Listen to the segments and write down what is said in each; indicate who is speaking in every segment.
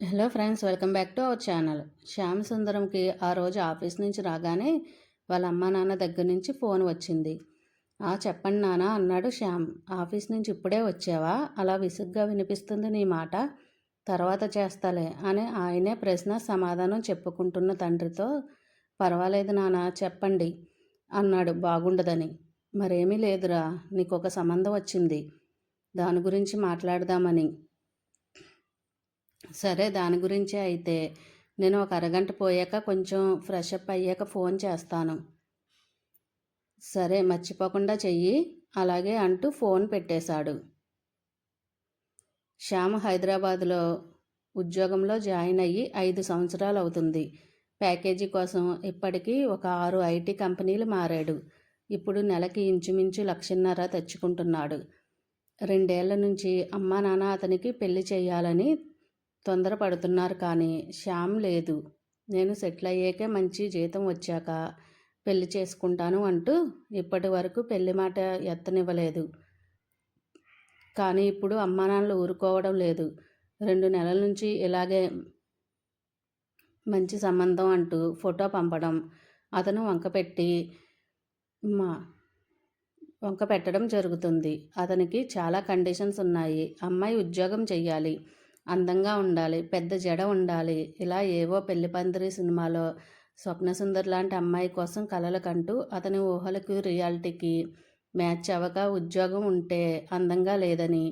Speaker 1: Hello friends welcome back to our channel. Shyam సుందరంకి ఆ రోజు office నుంచి రాగానే వాళ్ళ అమ్మ నాన్న దగ్గర నుంచి ఫోన్ వచ్చింది. ఆ చెప్పండి నాన్న అన్నాడు శ్యామ్. ఆఫీస్ నుంచి ఇప్పుడే వచ్చావా? అలా విసుగ్గా వినిపిస్తుంది నీ మాట. తర్వాత చేస్తాలే అని ఆయనే ప్రశ్న సమాధానం చెప్పుకుంటున్న తండ్రితో పర్వాలేదు నాన్న చెప్పండి అన్నాడు. బాగుండదని. మరేమీ లేదురా నీకు ఒక సంబంధం వచ్చింది. దాని గురించి మాట్లాడదామని. సరే దాని గురించే అయితే నేను ఒక అరగంట పోయాక కొంచెం ఫ్రెష్ అప్ అయ్యాక ఫోన్ చేస్తాను. సరే మర్చిపోకుండా చెయ్యి. అలాగే అంటూ ఫోన్ పెట్టేశాడు. శ్యామ హైదరాబాద్లో ఉద్యోగంలో జాయిన్ అయ్యి ఐదు సంవత్సరాలు అవుతుంది. ప్యాకేజీ కోసం ఇప్పటికీ ఒక ఆరు ఐటీ కంపెనీలు మారాడు. ఇప్పుడు నెలకి ఇంచుమించు లక్షన్నర తెచ్చుకుంటున్నాడు. రెండేళ్ళ నుంచి అమ్మా నాన్న అతనికి పెళ్ళి చేయాలని తొందరపడుతున్నారు కానీ శ్యామ్ లేదు. నేను సెటిల్ అయ్యాకే మంచి జీతం వచ్చాక పెళ్ళి చేసుకుంటాను అంటూ ఇప్పటి వరకు పెళ్ళి మాట ఎత్తనివ్వలేదు. కానీ ఇప్పుడు అమ్మానాన్నలు ఊరుకోవడం లేదు. రెండు నెలల నుంచి ఇలాగే మంచి సంబంధం అంటూ ఫోటో పంపడం అతను వంకపెట్టి మా వంక పెట్టడం జరుగుతుంది. అతనికి చాలా కండిషన్స్ ఉన్నాయి. అమ్మాయి ఉద్యోగం చెయ్యాలి. అందంగా ఉండాలి పెద్ద జడ ఉండాలి. ఇలా ఏవో పెళ్ళి పందిరి సినిమాలో స్వప్నసుందర్ లాంటి అమ్మాయి కోసం కలలు కంటూ అతని ఊహలకు రియాలిటీకి మ్యాచ్ అవ్వక ఉద్యోగం ఉంటే అందంగా లేదని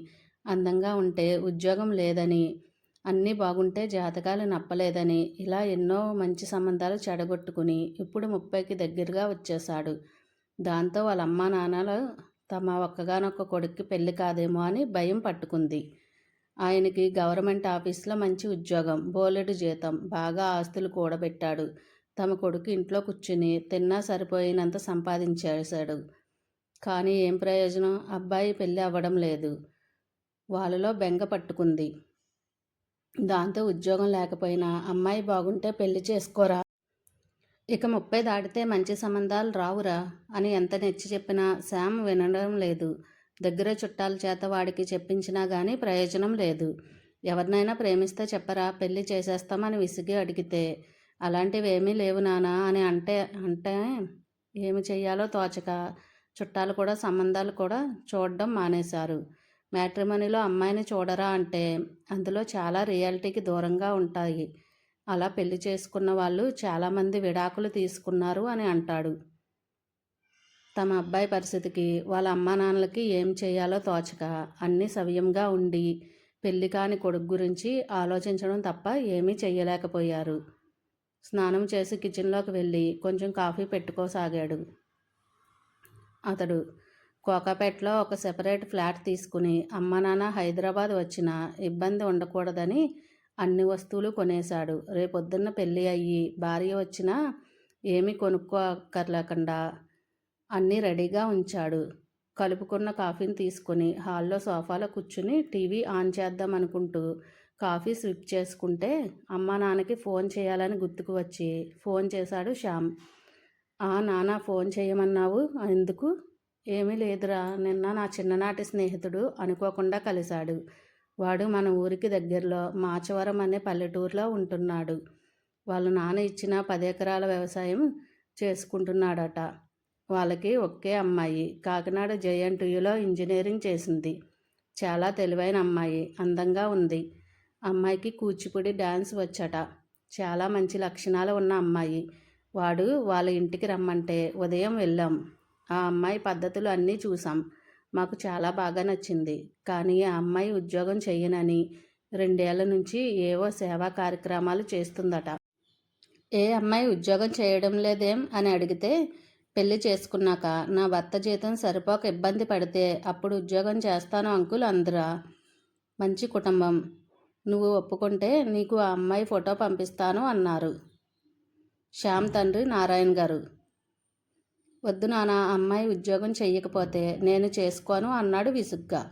Speaker 1: అందంగా ఉంటే ఉద్యోగం లేదని అన్నీ బాగుంటే జాతకాలు నప్పలేదని ఇలా ఎన్నో మంచి సంబంధాలు చెడగొట్టుకుని ఇప్పుడు ముప్పైకి దగ్గరగా వచ్చేశాడు. దాంతో వాళ్ళ అమ్మా నాన్నలు తమ ఒక్కగానొక్క కొడుక్కి పెళ్ళి కాదేమో అని భయం పట్టుకుంది. ఆయనకి గవర్నమెంట్ ఆఫీస్లో మంచి ఉద్యోగం బోలెడు జీతం బాగా ఆస్తులు కూడబెట్టాడు. తమ కొడుకు ఇంట్లో కూర్చుని తిన్నా సరిపోయినంత సంపాదించేశాడు. కానీ ఏం ప్రయోజనం? అబ్బాయి పెళ్ళి అవ్వడం లేదు. వాళ్ళలో బెంగ పట్టుకుంది. దాంతో ఉద్యోగం లేకపోయినా అమ్మాయి బాగుంటే పెళ్ళి చేసుకోరా? ఇక ముప్పై దాటితే మంచి సంబంధాలు రావురా అని ఎంత నెచ్చి చెప్పినా శామ్ వినడం లేదు. దగ్గర చుట్టాల చేత వాడికి చెప్పించినా కానీ ప్రయోజనం లేదు. ఎవరినైనా ప్రేమిస్తే చెప్పరా పెళ్ళి చేసేస్తామని విసిగి అడిగితే అలాంటివేమీ లేవు నానా అని అంటే అంటే ఏమి చెయ్యాలో తోచక చుట్టాలు కూడా సంబంధాలు కూడా చూడడం మానేశారు. మ్యాట్రిమనీలో అమ్మాయిని చూడరా అంటే అందులో చాలా రియాలిటీకి దూరంగా ఉంటాయి. అలా పెళ్ళి చేసుకున్న వాళ్ళు చాలామంది విడాకులు తీసుకున్నారు అని అంటాడు. తమ అబ్బాయి పరిస్థితికి వాళ్ళ అమ్మా నాన్నలకి ఏం చేయాలో తోచక అన్నీ సవ్యంగా ఉండి పెళ్ళి కాని కొడుకు గురించి ఆలోచించడం తప్ప ఏమీ చెయ్యలేకపోయారు. స్నానం చేసి కిచెన్లోకి వెళ్ళి కొంచెం కాఫీ పెట్టుకోసాగాడు. అతడు కోకాపేటలో ఒక సెపరేట్ ఫ్లాట్ తీసుకుని అమ్మ నాన్న హైదరాబాద్ వచ్చిన ఇబ్బంది ఉండకూడదని అన్ని వస్తువులు కొనేశాడు. రేపొద్దున్న పెళ్ళి అయ్యి భార్య వచ్చినా ఏమీ కొనుక్కోక్కర్లేకుండా అన్నీ రెడీగా ఉంచాడు. కలుపుకున్న కాఫీని తీసుకొని హాల్లో సోఫాలో కూర్చుని టీవీ ఆన్ చేద్దాం అనుకుంటూ కాఫీ స్విప్ చేసుకుంటే అమ్మ నాన్నకి ఫోన్ చేయాలని గుర్తుకు వచ్చి ఫోన్ చేశాడు శ్యామ్. ఆ నాన్న ఫోన్ చేయమన్నావు? ఎందుకు? ఏమీ లేదురా నిన్న నా చిన్ననాటి స్నేహితుడు అనుకోకుండా కలిశాడు. వాడు మన ఊరికి దగ్గరలో మాచవరం అనే పల్లెటూరులో ఉంటున్నాడు. వాళ్ళ నాన్న ఇచ్చిన పది ఎకరాల వ్యవసాయం చేసుకుంటున్నాడట. వాళ్ళకి ఒకే అమ్మాయి. కాకినాడ జేఎన్టీయూలో ఇంజనీరింగ్ చేసింది. చాలా తెలివైన అమ్మాయి. అందంగా ఉంది. అమ్మాయికి కూచిపూడి డ్యాన్స్ వచ్చట. చాలా మంచి లక్షణాలు ఉన్న అమ్మాయి. వాడు వాళ్ళ ఇంటికి రమ్మంటే ఉదయం వెళ్ళాం. ఆ అమ్మాయి పద్ధతులు అన్నీ చూసాం. మాకు చాలా బాగా నచ్చింది. కానీ ఆ అమ్మాయి ఉద్యోగం చెయ్యనని రెండేళ్ళ నుంచి ఏవో సేవా కార్యక్రమాలు చేస్తుందట. ఏ అమ్మాయి ఉద్యోగం చేయడం లేదేం? అని అడిగితే పెళ్ళి చేసుకున్నాక నా భర్త జీతం సరిపోక ఇబ్బంది పడితే అప్పుడు ఉద్యోగం చేస్తాను అంకుల్ అందరా. మంచి కుటుంబం. నువ్వు ఒప్పుకుంటే నీకు ఆ అమ్మాయి ఫోటో పంపిస్తాను అన్నారు. శ్యామ్ తండ్రి నారాయణ గారు. వద్దు నాన్న అమ్మాయి ఉద్యోగం చెయ్యకపోతే నేను చేసుకోను అన్నాడు విసుగ్గా.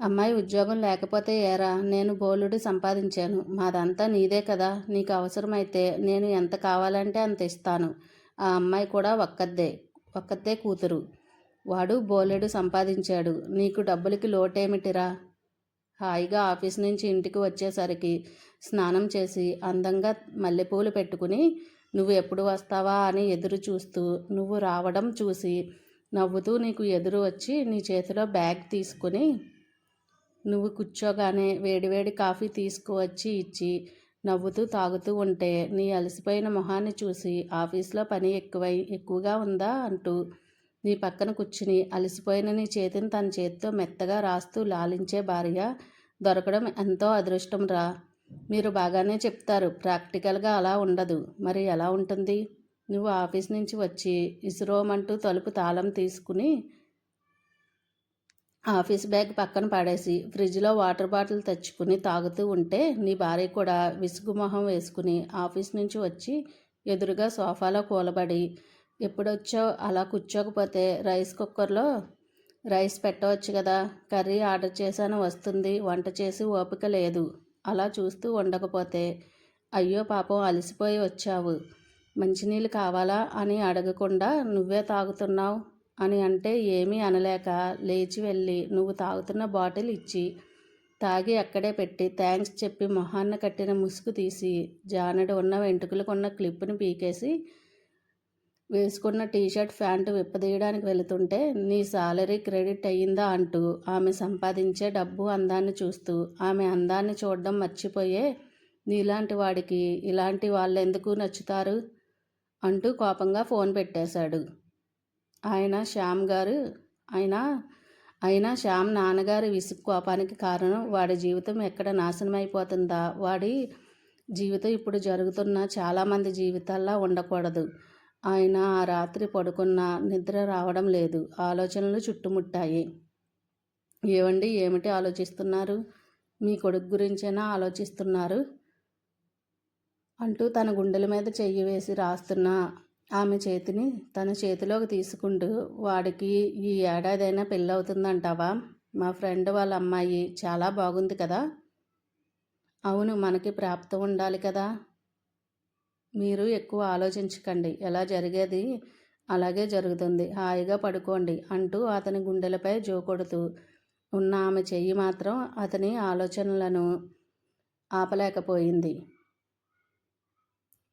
Speaker 1: అమ్మాయి ఉద్యోగం లేకపోతే ఏరా? నేను బోలుడు సంపాదించాను. మాదంతా నీదే కదా. నీకు అవసరమైతే నేను ఎంత కావాలంటే అంత ఇస్తాను. ఆ అమ్మాయి కూడా ఒక్కద్దే ఒక్కతే కూతురు. వాడు బోలెడు సంపాదించాడు. నీకు డబ్బులకి లోటేమిటిరా? హాయిగా ఆఫీస్ నుంచి ఇంటికి వచ్చేసరికి స్నానం చేసి అందంగా మల్లెపూలు పెట్టుకుని నువ్వు ఎప్పుడు వస్తావా? అని ఎదురు చూస్తూ నువ్వు రావడం చూసి నవ్వుతూ నీకు ఎదురు వచ్చి నీ చేతిలో బ్యాగ్ తీసుకుని నువ్వు కూర్చోగానే వేడివేడి కాఫీ తీసుకువచ్చి ఇచ్చి నవ్వుతూ తాగుతూ ఉంటే నీ అలసిపోయిన మొహాన్ని చూసి ఆఫీస్లో పని ఎక్కువై ఎక్కువగా ఉందా అంటూ నీ పక్కన కూర్చుని అలసిపోయిన నీ చేతిని తన చేతితో మెత్తగా రాస్తూ లాలించే భార్య దొరకడం ఎంతో అదృష్టం రా. మీరు బాగానే చెప్తారు ప్రాక్టికల్గా అలా ఉండదు. మరి ఎలా ఉంటుంది? నువ్వు ఆఫీస్ నుంచి వచ్చి ఇసురోమంటూ తలుపు తాళం తీసుకుని ఆఫీస్ బ్యాగ్ పక్కన పడేసి ఫ్రిడ్జ్లో వాటర్ బాటిల్ తెచ్చుకుని తాగుతూ ఉంటే నీ భార్య కూడా విసుగు మొహం వేసుకుని ఆఫీస్ నుంచి వచ్చి ఎదురుగా సోఫాలో కూలబడి ఎప్పుడొచ్చో అలా కూర్చోకపోతే రైస్ కుక్కర్లో రైస్ పెట్టవచ్చు కదా? కర్రీ ఆర్డర్ చేశాను వస్తుంది. వంట చేసి ఓపిక లేదు. అలా చూస్తూ ఉండకపోతే అయ్యో పాపం అలసిపోయి వచ్చావు. మంచినీళ్ళు కావాలా? అని అడగకుండా నువ్వే తాగుతున్నావు? అని అంటే ఏమీ అనలేక లేచి వెళ్ళి నువ్వు తాగుతున్న బాటిల్ ఇచ్చి తాగి అక్కడే పెట్టి థ్యాంక్స్ చెప్పి మొహాన్న కట్టిన ముసుగు తీసి జానడు ఉన్న వెంట్రుకలకున్న క్లిప్ని పీకేసి వేసుకున్న టీషర్ట్ ప్యాంటు విప్పదీయడానికి వెళుతుంటే నీ సాలరీ క్రెడిట్ అయ్యిందా? అంటూ ఆమె సంపాదించే డబ్బు అందాన్ని చూస్తూ ఆమె అందాన్ని చూడడం మర్చిపోయే నీలాంటి వాడికి ఇలాంటి వాళ్ళు ఎందుకు నచ్చుతారు? అంటూ కోపంగా ఫోన్ పెట్టేశాడు. ఆయన శ్యామ్ గారు ఆయన అయినా శ్యామ్ నాన్నగారి విసుగు కోపానికి కారణం వాడి జీవితం ఎక్కడ నాశనం అయిపోతుందా వాడి జీవితం ఇప్పుడు జరుగుతున్న చాలామంది జీవితాల్లో ఉండకూడదు. ఆయన ఆ రాత్రి పడుకున్న నిద్ర రావడం లేదు. ఆలోచనలు చుట్టుముట్టాయి. ఏవండి? ఏమిటి ఆలోచిస్తున్నారు? మీ కొడుకు గురించేనా ఆలోచిస్తున్నారు? అంటూ తన గుండెల మీద చెయ్యి వేసి రాస్తున్న ఆమె చేతిని తన చేతిలోకి తీసుకుంటూ వాడికి ఈ ఏడాదైనా పెళ్ళవుతుందంటావా? మా ఫ్రెండ్ వాళ్ళ అమ్మాయి చాలా బాగుంది కదా? అవును మనకి ప్రాప్తం ఉండాలి కదా? మీరు ఎక్కువ ఆలోచించకండి. ఎలా జరిగేది? అలాగే జరుగుతుంది. హాయిగా పడుకోండి అంటూ అతని గుండెలపై జోకొడుతూ ఉన్న ఆమె చెయ్యి మాత్రం అతని ఆలోచనలను ఆపలేకపోయింది.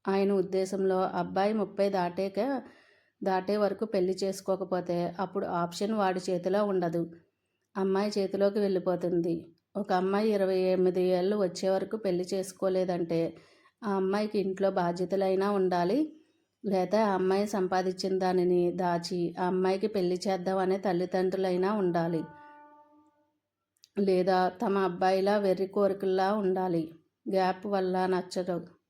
Speaker 1: ఆయన ఉద్దేశంలో అబ్బాయి ముప్పై దాటాక దాటే వరకు పెళ్ళి చేసుకోకపోతే అప్పుడు ఆప్షన్ వాడి చేతిలో ఉండదు. అమ్మాయి చేతిలోకి వెళ్ళిపోతుంది. ఒక అమ్మాయి ఇరవై ఎనిమిది ఏళ్ళు వచ్చే వరకు పెళ్ళి చేసుకోలేదంటే ఆ అమ్మాయికి ఇంట్లో బాధ్యతలైనా ఉండాలి. లేదా ఆ అమ్మాయి సంపాదించిన దానిని దాచి ఆ అమ్మాయికి పెళ్ళి చేద్దామనే తల్లిదండ్రులైనా ఉండాలి. లేదా తమ అబ్బాయిలా వెర్రి కోరికల్లా ఉండాలి. గ్యాప్ వల్ల నచ్చదు.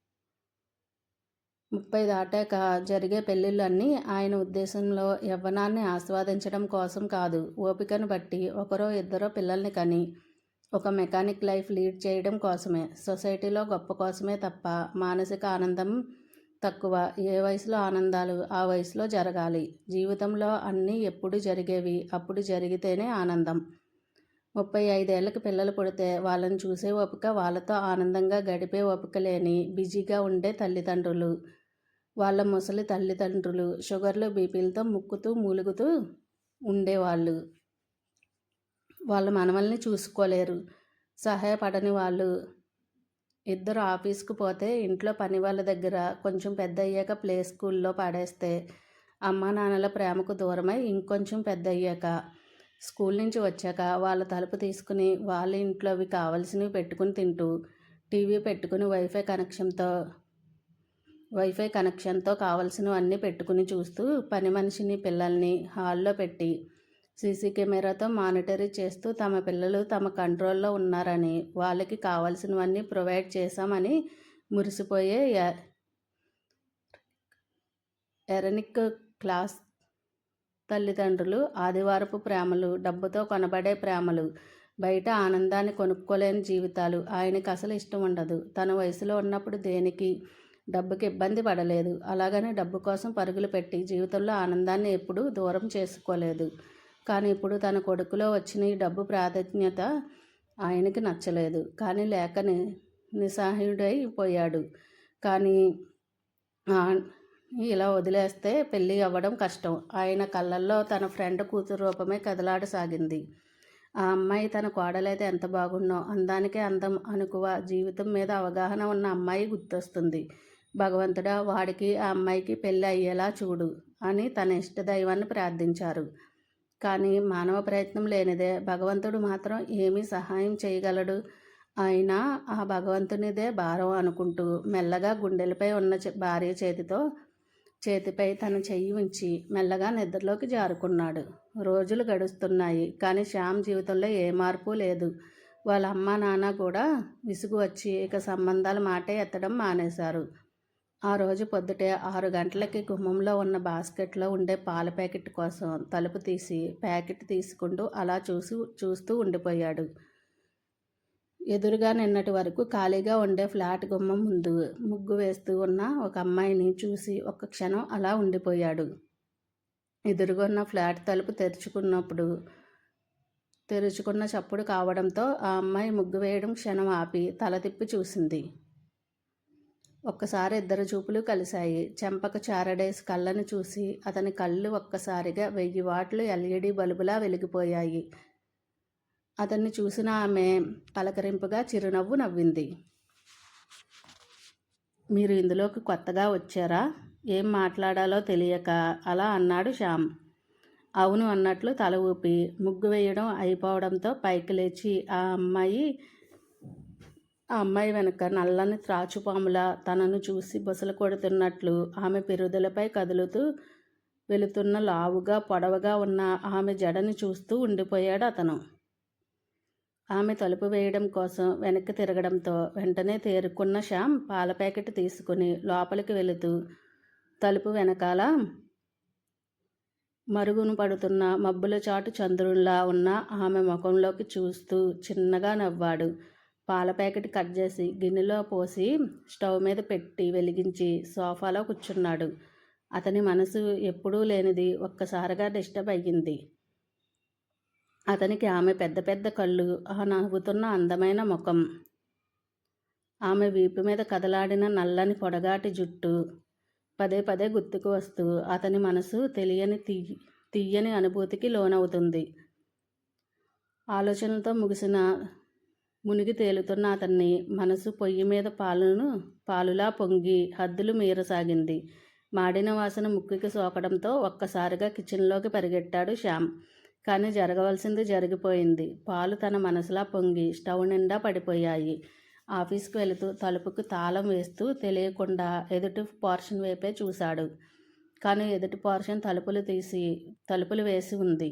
Speaker 1: ముప్పై దాటాక జరిగే పెళ్ళిళ్ళన్నీ ఆయన ఉద్దేశంలో యవ్వనాన్ని ఆస్వాదించడం కోసం కాదు. ఓపికను బట్టి ఒకరో ఇద్దరో పిల్లల్ని కని ఒక మెకానిక్ లైఫ్ లీడ్ చేయడం కోసమే. సొసైటీలో గొప్ప కోసమే తప్ప మానసిక ఆనందం తక్కువ. ఏ వయసులో ఆనందాలు ఆ వయసులో జరగాలి. జీవితంలో అన్నీ ఎప్పుడు జరిగేవి అప్పుడు జరిగితేనే ఆనందం. ముప్పై ఐదేళ్ళకు పిల్లలు పుడితే వాళ్ళని చూసే ఓపిక వాళ్ళతో ఆనందంగా గడిపే ఓపిక లేని బిజీగా ఉండే తల్లిదండ్రులు. వాళ్ళ ముసలి తల్లిదండ్రులు షుగర్లు బీపీలతో ముక్కుతూ మూలుగుతూ ఉండేవాళ్ళు. వాళ్ళ మనవల్ని చూసుకోలేరు. సహాయపడని వాళ్ళు. ఇద్దరు ఆఫీస్కి పోతే ఇంట్లో పని వాళ్ళ దగ్గర కొంచెం పెద్ద అయ్యాక ప్లే స్కూల్లో పాడేస్తే అమ్మా నాన్నల ప్రేమకు దూరమై ఇంకొంచెం పెద్ద అయ్యాక స్కూల్ నుంచి వచ్చాక వాళ్ళ తలుపు తీసుకుని వాళ్ళ ఇంట్లో అవి కావలసినవి పెట్టుకుని తింటూ టీవీ పెట్టుకుని వైఫై కనెక్షన్తో వైఫై కనెక్షన్తో కావలసినవన్నీ పెట్టుకుని చూస్తూ పని మనిషిని పిల్లల్ని హాల్లో పెట్టి సీసీ కెమెరాతో మానిటరీ చేస్తూ తమ పిల్లలు తమ కంట్రోల్లో ఉన్నారని వాళ్ళకి కావాల్సినవన్నీ ప్రొవైడ్ చేశామని మురిసిపోయే ఎరనిక్ క్లాస్ తల్లిదండ్రులు ఆదివారపు ప్రేమలు డబ్బుతో కొనబడే ప్రేమలు బయట ఆనందాన్ని కొనుక్కోలేని జీవితాలు ఆయనకి అసలు ఇష్టం ఉండదు. తన వయసులో ఉన్నప్పుడు దేనికి డబ్బుకి ఇబ్బంది పడలేదు. అలాగని డబ్బు కోసం పరుగులు పెట్టి జీవితంలో ఆనందాన్ని ఎప్పుడూ దూరం చేసుకోలేదు. కానీ ఇప్పుడు తన కొడుకులో వచ్చిన ఈ డబ్బు ప్రాధాన్యత ఆయనకి నచ్చలేదు. కానీ లేకని నిస్సహాయుడైపోయాడు కానీ ఇలా వదిలేస్తే పెళ్ళి అవ్వడం కష్టం. ఆయన కళ్ళల్లో తన ఫ్రెండ్ కూతురు రూపమే కదలాడసాగింది. ఆ అమ్మాయి తన కోడలైతే ఎంత బాగున్నో అందానికే అందం అనుకువ జీవితం మీద అవగాహన ఉన్న అమ్మాయి గుర్తొస్తుంది. భగవంతుడా వాడికి ఆ అమ్మాయికి పెళ్ళి అయ్యేలా చూడు అని తన ఇష్టదైవాన్ని ప్రార్థించారు. కానీ మానవ ప్రయత్నం లేనిదే భగవంతుడు మాత్రం ఏమీ సహాయం చేయగలడు. అయినా ఆ భగవంతునిదే భారం అనుకుంటూ మెల్లగా గుండెలపై ఉన్న భార్య చేతితో చేతిపై తన చెయ్యి ఉంచి మెల్లగా నిద్రలోకి జారుకున్నాడు. రోజులు గడుస్తున్నాయి కానీ శ్యామ్ జీవితంలో ఏ మార్పు లేదు. వాళ్ళ అమ్మ నాన్న కూడా విసుగు వచ్చి ఇక సంబంధాల మాటే ఎత్తడం మానేశారు. ఆ రోజు పొద్దుటే ఆరు గంటలకి గుమ్మంలో ఉన్న బాస్కెట్లో ఉండే పాల ప్యాకెట్ కోసం తలుపు తీసి ప్యాకెట్ తీసుకుంటూ అలా చూసి చూస్తూ ఉండిపోయాడు. ఎదురుగా నిన్నటి వరకు ఖాళీగా ఉండే ఫ్లాట్ గుమ్మం ముందు ముగ్గు వేస్తూ ఉన్న ఒక అమ్మాయిని చూసి ఒక్క క్షణం అలా ఉండిపోయాడు. ఎదురుగొన్న ఫ్లాట్ తలుపు తెరుచుకున్నప్పుడు తెరుచుకున్న చప్పుడు కావడంతో ఆ అమ్మాయి ముగ్గు వేయడం క్షణం ఆపి తల తిప్పి చూసింది. ఒక్కసారి ఇద్దరు చూపులు కలిశాయి. చెంపక చారడేస్ కళ్ళను చూసి అతని కళ్ళు ఒక్కసారిగా వెయ్యి వాట్లు ఎల్ఈడి బల్బులా వెలిగిపోయాయి. అతన్ని చూసిన ఆమె పలకరింపుగా చిరునవ్వు నవ్వింది. మీరు ఇందులోకి కొత్తగా వచ్చారా? ఏం మాట్లాడాలో తెలియక అలా అన్నాడు శ్యామ్. అవును అన్నట్లు తల ఊపి ముగ్గు వేయడం అయిపోవడంతో పైకి లేచి ఆ అమ్మాయి ఆ అమ్మాయి వెనక నల్లని త్రాచుపాముల తనను చూసి బుసలు కొడుతున్నట్లు ఆమె పెరుదలపై కదులుతూ వెళుతున్న లావుగా పొడవగా ఉన్న ఆమె జడని చూస్తూ ఉండిపోయాడు అతను. ఆమె తలుపు వేయడం కోసం వెనక్కి తిరగడంతో వెంటనే తేరుకున్న శ్యామ్ పాల ప్యాకెట్ తీసుకుని లోపలికి వెళుతూ తలుపు వెనకాల మరుగును పడుతున్న మబ్బుల చాటు చంద్రుల్లా ఉన్న ఆమె ముఖంలోకి చూస్తూ చిన్నగా నవ్వాడు. పాల ప్యాకెట్ కట్ చేసి గిన్నెలో పోసి స్టవ్ మీద పెట్టి వెలిగించి సోఫాలో కూర్చున్నాడు. అతని మనసు ఎప్పుడూ లేనిది ఒక్కసారిగా డిస్టర్బ్ అయ్యింది. అతనికి ఆమె పెద్ద పెద్ద కళ్ళు ఆ నవ్వుతున్న అందమైన ముఖం. ఆమె వీపు మీద కదలాడిన నల్లని పొడగాటి జుట్టు. పదే పదే గుర్తుకు వస్తూ అతని మనసు తెలియని తీయ తీయని అనుభూతికి లోనవుతుంది. ఆలోచనలతో ముగిసిన మునిగి తేలుతున్న అతన్ని మనసు పొయ్యి మీద పాలును పాలులా పొంగి హద్దులు మీరసాగింది. మాడిన వాసన ముక్కుకి సోకడంతో ఒక్కసారిగా కిచెన్లోకి పరిగెట్టాడు శ్యామ్. కానీ జరగవలసింది జరిగిపోయింది. పాలు తన మనసులా పొంగి స్టవ్ నిండా పడిపోయాయి. ఆఫీస్కి వెళుతూ తలుపుకు తాళం వేస్తూ తెలియకుండా ఎదుటి పోర్షన్ వైపే చూశాడు. కానీ ఎదుటి పోర్షన్ తలుపులు తీసి తలుపులు వేసి ఉంది.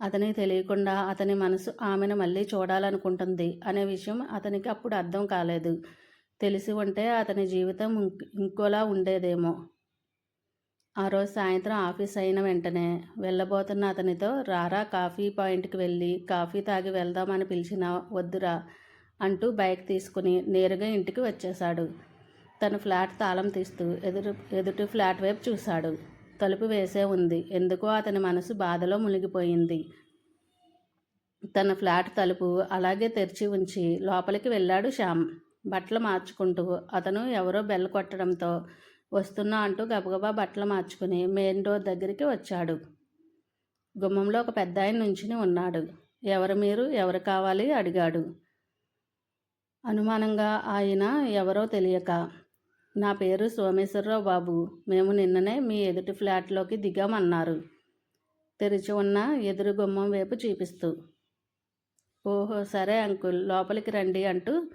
Speaker 1: అతనికి తెలియకుండా అతని మనసు ఆమెను మళ్ళీ చూడాలనుకుంటుంది అనే విషయం అతనికి అప్పుడు అర్థం కాలేదు. తెలిసి ఉంటే అతని జీవితం ఇంకోలా ఉండేదేమో. ఆ రోజు సాయంత్రం ఆఫీస్ అయిన వెంటనే వెళ్ళబోతున్న అతనితో రారా కాఫీ పాయింట్కి వెళ్ళి కాఫీ తాగి వెళ్దామని పిలిచిన వద్దురా అంటూ బైక్ తీసుకుని నేరుగా ఇంటికి వచ్చేశాడు. తన ఫ్లాట్ తాళం తీస్తూ ఎదురు ఎదుటి ఫ్లాట్ వైపు చూశాడు. తలుపు వేసే ఉంది. ఎందుకో అతని మనసు బాధలో మునిగిపోయింది. తన ఫ్లాట్ తలుపు అలాగే తెరిచి ఉంచి లోపలికి వెళ్ళాడు శ్యామ్. బట్టలు మార్చుకుంటూ అతను ఎవరో బెల్ కొట్టడంతో వస్తున్నా అంటూ గబగబా బట్టలు మార్చుకుని మెయిన్ డోర్ దగ్గరికి వచ్చాడు. గుమ్మంలో ఒక పెద్ద ఆయన నుంచుని ఉన్నాడు. ఎవరు మీరు? ఎవరు కావాలి? అడిగాడు. అనుమానంగా ఆయన ఎవరో తెలియక నా పేరు సోమేశ్వరరావు బాబు. మేము నిన్ననే మీ ఎదుటి ఫ్లాట్లోకి దిగామన్నారు. తెరిచి ఉన్న ఎదురు గుమ్మం వైపు చూపిస్తూ. ఓహో సరే అంకుల్ లోపలికి రండి అంటూ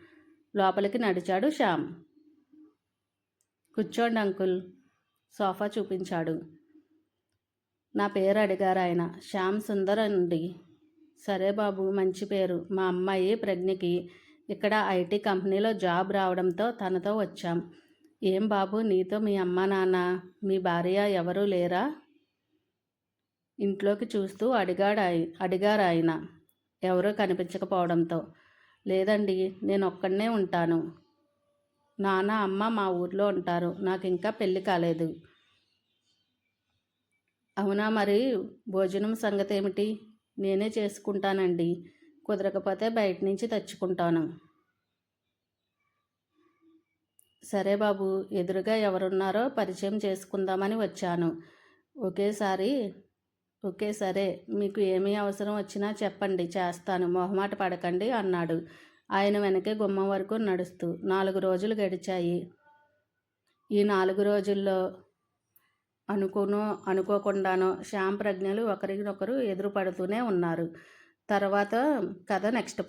Speaker 1: లోపలికి నడిచాడు శ్యామ్. కూర్చోండి అంకుల్ సోఫా చూపించాడు. నా పేరు అడిగారు ఆయన. శ్యామ్ సుందర్ అండి సరే బాబు మంచి పేరు. మా అమ్మాయి ప్రజ్ఞకి ఇక్కడ ఐటీ కంపెనీలో జాబ్ రావడంతో తనతో వచ్చాం. ఏం బాబు నీతో మీ అమ్మ నాన్న మీ భార్య ఎవరూ లేరా? ఇంట్లోకి చూస్తూ అడిగాడు అడిగారు ఆయన ఎవరూ కనిపించకపోవడంతో. లేదండి నేను ఒక్కడనే ఉంటాను. నాన్న అమ్మ మా ఊర్లో ఉంటారు. నాకు ఇంకా పెళ్ళి కాలేదు. అవునా మరి? భోజనం సంగతి ఏమిటి నేనే చేసుకుంటానండి. కుదరకపోతే బయట నుంచి తెచ్చుకుంటాను. సరే బాబు ఎదురుగా ఎవరున్నారో పరిచయం చేసుకుందామని వచ్చాను. ఒకేసారి ఓకే సరే మీకు ఏమీ అవసరం వచ్చినా చెప్పండి చేస్తాను మొహమాట పడకండి అన్నాడు. ఆయన వెనకే గుమ్మం వరకు నడుస్తూ నాలుగు రోజులు గడిచాయి. ఈ నాలుగు రోజుల్లో అనుకునో అనుకోకుండానో శ్యామ్ ప్రజ్ఞలు ఒకరినొకరు ఎదురుపడుతూనే ఉన్నారు. తర్వాత కథ నెక్స్ట్